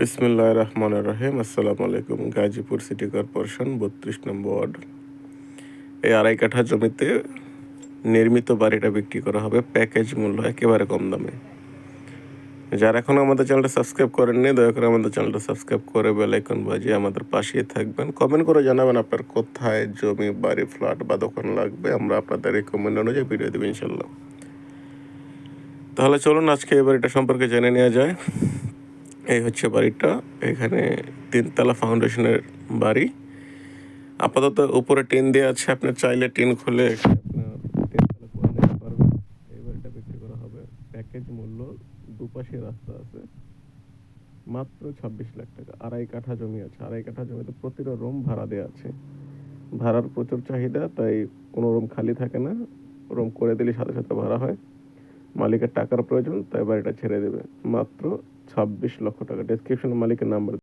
বিসমিল্লাহ রহমান রহিম। আসসালামু আলাইকুম, গাজীপুর সিটি কর্পোরেশন, বত্রিশ নম্বর ওয়ার্ড। এই আড়াই কাঠা জমিতে নির্মিত বাড়িটা বিক্রি করা হবে, প্যাকেজ মূল্য একেবারে কম দামে। যারা এখন আমাদের চ্যানেলটা সাবস্ক্রাইব করেননি, দয়া করে আমাদের চ্যানেলটা সাবস্ক্রাইব করে বেল আইকন বাজিয়ে আমাদের পাশেই থাকবেন। কমেন্ট করে জানাবেন আপনার কোথায় জমি, বাড়ি, ফ্ল্যাট বা দোকান লাগবে, আমরা আপনাদের রিকমেন্ড অনুযায়ী ভিডিও দেবো ইনশাল্লাহ তাহলে চলুন আজকে এই বাড়িটা সম্পর্কে জেনে নেওয়া যায়। এই হচ্ছে বাড়িটা। এখানে তিনতলা ফাউন্ডেশনের বাড়ি। আপাতত উপরে টিন দেওয়া আছে, আপনি চাইলে টিন খুলে তিনতলা করে নিতে পারবেন। এই বাড়িটা বিক্রি করা হবে। প্যাকেজ মূল্য দুপাশে রাস্তা আছে। মাত্র ছাব্বিশ লাখ টাকা। আড়াই কাঠা জমি আছে। আড়াই কাঠা জমিতে প্রতিটা রুম ভাড়া দেওয়া আছে। ভাড়ার প্রচুর চাহিদা, তাই কোনো রুম খালি থাকে না। রুম করে দিলে সাথে সাথে ভাড়া হয়। মালিকের টাকার প্রয়োজন তাই বাড়িটা ছেড়ে দেবে। মাত্র ছাব্বিশ লক্ষ টাকা। ডেসক্রিপশনে মালিকের নাম্বার